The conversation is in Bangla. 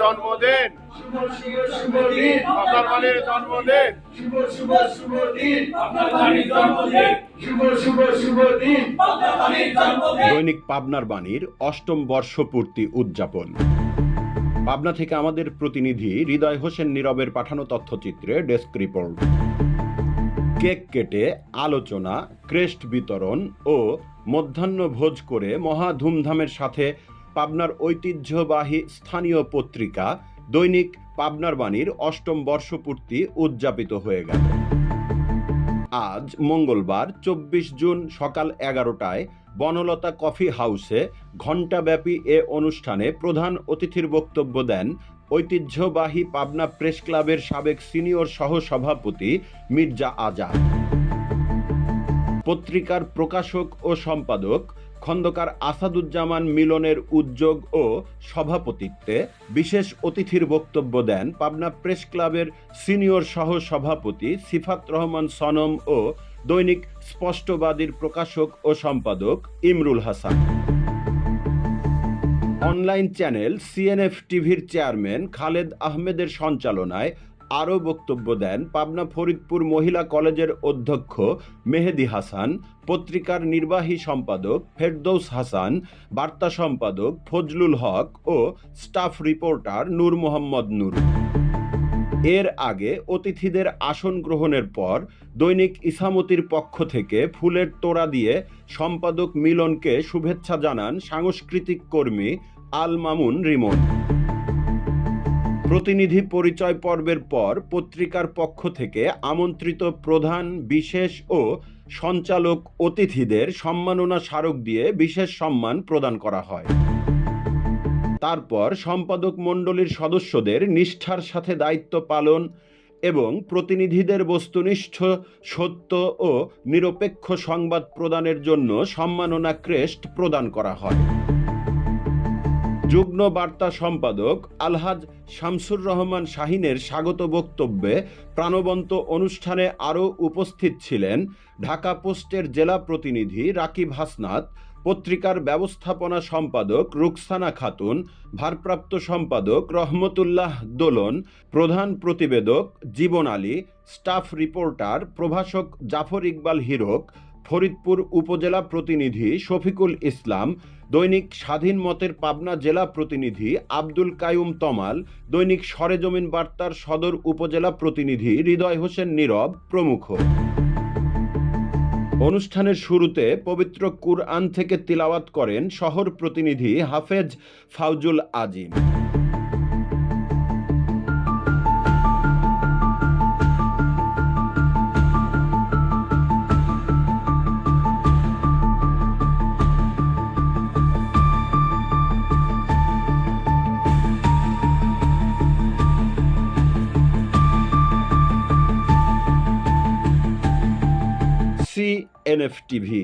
জন্মদিন। দৈনিক পাবনার বাণীর অষ্টম বর্ষপূর্তি উদযাপন। পাবনা থেকে আমাদের প্রতিনিধি হৃদয় হোসেন নীরবের পাঠানো তথ্যচিত্রে ডেস্ক রিপোর্ট। কেক কেটে আলোচনা, ক্রেস্ট বিতরণ ও মধ্যাহ্ন ভোজ করে মহা ধুমধামের সাথে পাবনার ঐতিহ্যবাহী স্থানীয় পত্রিকা দৈনিক পাবনার বাণীর অষ্টম বর্ষপূর্তি উদযাপিত হয়ে গেল। আজ মঙ্গলবার, চব্বিশ জুন সকাল এগারোটায় বনলতা কফি হাউসে ঘণ্টাব্যাপী এ অনুষ্ঠানে প্রধান অতিথির বক্তব্য দেন ঐতিহ্যবাহী পাবনা প্রেস ক্লাবের সাবেক সিনিয়র সহসভাপতি মির্জা আজাদ। পত্রিকার প্রকাশক ও সম্পাদক খন্দকার আসাদুজ্জামান মিলনের উদ্যোগ ও সভাপতিত্বে বিশেষ অতিথির বক্তব্য দেন পাবনা প্রেস ক্লাবের সিনিয়র সহ সভাপতি সিফাত রহমান সনম ও দৈনিক স্পষ্টবাদীর প্রকাশক ও সম্পাদক Imrul Hasan. Online channel CNF টিভির চেয়ারম্যান খালেদ আহমেদের সঞ্চালনায় আরও বক্তব্য দেন পাবনা ফরিদপুর মহিলা কলেজের অধ্যক্ষ মেহেদি হাসান, পত্রিকার নির্বাহী সম্পাদক ফেরদৌস হাসান, বার্তা সম্পাদক ফজলুল হক ও স্টাফ রিপোর্টার নূর মোহাম্মদ নূর। এর আগে অতিথিদের আসন গ্রহণের পর দৈনিক ইসামতির পক্ষ থেকে ফুলের তোড়া দিয়ে সম্পাদক মিলনকে শুভেচ্ছা জানান সাংস্কৃতিক কর্মী আল মামুন রিমন। প্রতিনিধি পরিচয় পর্বের পর পত্রিকার পক্ষ থেকে আমন্ত্রিত প্রধান, বিশেষ ও সঞ্চালক অতিথিদের সম্মাননা স্মারক দিয়ে বিশেষ সম্মান প্রদান করা হয়। তারপর সম্পাদক মণ্ডলীর সদস্যদের নিষ্ঠার সাথে দায়িত্ব পালন এবং প্রতিনিধিদের বস্তুনিষ্ঠ, সত্য ও নিরপেক্ষ সংবাদ প্রদানের জন্য সম্মাননা ক্রেস্ট প্রদান করা হয়। যুগ্ম বার্তা সম্পাদক আলহাজ শামসুর রহমান শাহিনের স্বাগত বক্তব্যে প্রাণবন্ত অনুষ্ঠানে আরও উপস্থিত ছিলেন ঢাকা পোস্টের জেলা প্রতিনিধি রাকিব হাসনাত, পত্রিকার ব্যবস্থাপনা সম্পাদক রুকসানা খাতুন, ভারপ্রাপ্ত সম্পাদক রহমতুল্লাহ দোলন, প্রধান প্রতিবেদক জীবন আলী, স্টাফ রিপোর্টার প্রভাষক জাফর ইকবাল হিরক, ফরিদপুর উপজেলা প্রতিনিধি শফিকুল ইসলাম দৈনিক স্বাধীন মতের পাবনা জেলা প্রতিনিধি আব্দুল কায়ুম তমাল, দৈনিক সরেজমিন বার্তার সদর উপজেলা প্রতিনিধি হৃদয় হোসেন নীরব প্রমুখ। অনুষ্ঠানের শুরুতে পবিত্র কুরআন থেকে তিলাওয়াত করেন শহর প্রতিনিধি হাফেজ ফাউজুল আজিম। CNF TV